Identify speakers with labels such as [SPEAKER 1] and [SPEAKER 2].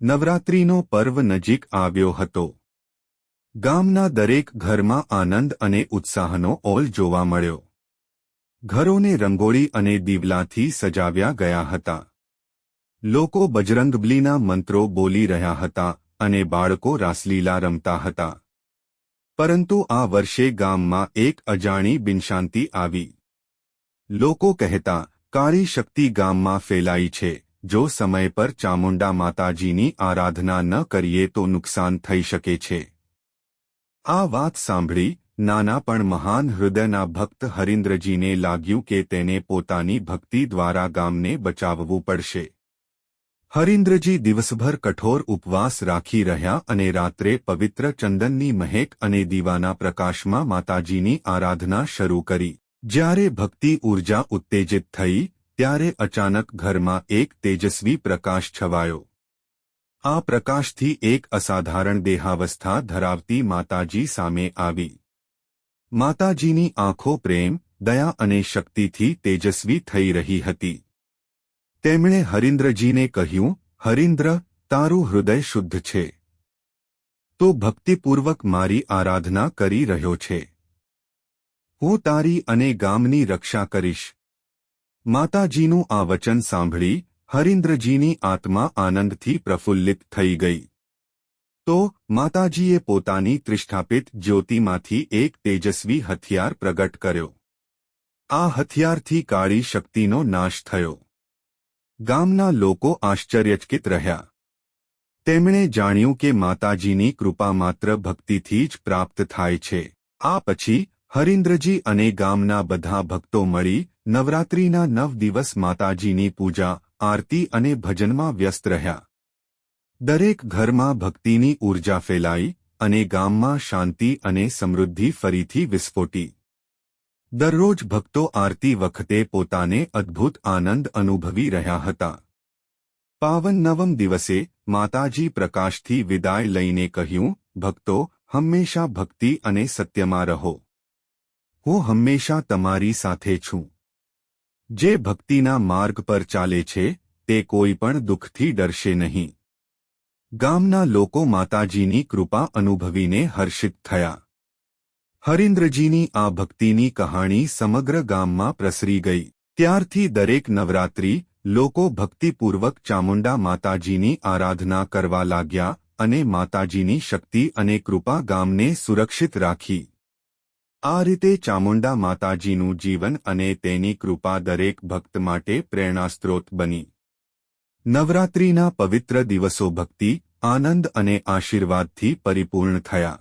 [SPEAKER 1] નવરાત્રિનો પર્વ નજીક આવ્યો હતો. ગામના દરેક ઘરમાં આનંદ અને ઉત્સાહનો ઓલ જોવા મળ્યો. ઘરોને રંગોળી અને દીવલાથી સજાવ્યા ગયા હતા. લોકો બજરંગબલીના મંત્રો બોલી રહ્યા હતા અને બાળકો રાસલીલા રમતા હતા. પરંતુ આ વર્ષે ગામમાં એક અજાણી બિનશાંતિ આવી. લોકો કહેતા, કાળી શક્તિ ગામમાં ફેલાઈ છે. જો સમય પર ચામુંડા માતાજીની આરાધના ન કરીએ તો નુકસાન થઈ શકે છે. આ વાત સાંભળી નાના પણ મહાન હૃદયના ભક્ત હરિન્દ્રજીને લાગ્યું કે તેને પોતાની ભક્તિ દ્વારા ગામને બચાવવું પડશે. હરિન્દ્રજી દિવસભર કઠોર ઉપવાસ રાખી રહ્યા અને રાત્રે પવિત્ર ચંદનની મહેક અને દીવાના પ્રકાશમાં માતાજીની આરાધના શરૂ કરી. જ્યારે ભક્તિ ઊર્જા ઉત્તેજિત થઈ ત્યારે અચાનક ઘરમાં એક તેજસ્વી પ્રકાશ છવાયો. આ પ્રકાશથી એક અસાધારણ દેહાવસ્થા ધરાવતી માતાજી સામે આવી. માતાજીની આંખો પ્રેમ, દયા અને શક્તિથી તેજસ્વી થઈ રહી હતી. તેમણે હરિન્દ્રજીને કહ્યું, હરિન્દ્ર, તારું હૃદય શુદ્ધ છે. તો ભક્તિપૂર્વક મારી આરાધના કરી રહ્યો છે. હું તારી અને ગામની રક્ષા કરીશ. માતાજીનું આ વચન સાંભળી હરિન્દ્રજીની આત્મા આનંદથી પ્રફુલ્લિત થઈ ગઈ. તો માતાજીએ પોતાની ત્રિષ્ઠાપિત જ્યોતિમાંથી એક તેજસ્વી હથિયાર પ્રગટ કર્યો. આ હથિયારથી કાળી શક્તિનો નાશ થયો. ગામના લોકો આશ્ચર્યચકિત રહ્યા. તેમણે જાણ્યું કે માતાજીની કૃપા માત્ર ભક્તિથી જ પ્રાપ્ત થાય છે. આ પછી હરિન્દ્રજી અને ગામના બધા ભક્તો મળી નવરાત્રિના નવ દિવસ માતાજીની પૂજા, આરતી અને ભજનમાં વ્યસ્ત રહ્યા. દરેક ઘરમાં ભક્તિની ઊર્જા ફેલાઈ અને ગામમાં શાંતિ અને સમૃદ્ધિ ફરીથી વિસ્ફોટી. દરરોજ ભક્તો આરતી વખતે પોતાને અદ્ભુત આનંદ અનુભવી રહ્યા હતા. પાવન નવમ દિવસે માતાજી પ્રકાશથી વિદાય લઈને કહ્યું, ભક્તો, હંમેશા ભક્તિ અને સત્યમાં રહો. હું હંમેશા તમારી સાથે છું. જે ભક્તિના માર્ગ પર ચાલે છે, તે કોઈ પણ દુઃખથી ડરશે નહીં. ગામના લોકો માતાજીની કૃપા અનુભવીને હર્ષિત થયા. હરિન્દ્રજીની આ ભક્તિની કહાણી સમગ્ર ગામમાં પ્રસરી ગઈ. ત્યારથી દરેક નવરાત્રી લોકો ભક્તિપૂર્વક ચામુંડા માતાજીની આરાધના કરવા લાગ્યા અને માતાજીની શક્તિ અને કૃપા ગામને સુરક્ષિત રાખી. આ રીતે ચામુંડા માતાજીનું જીવન અને તેની કૃપા દરેક ભક્ત માટે પ્રેરણાસ્ત્રોત બની. નવરાત્રિના પવિત્ર દિવસો ભક્તિ, આનંદ અને આશીર્વાદથી પરિપૂર્ણ થયા.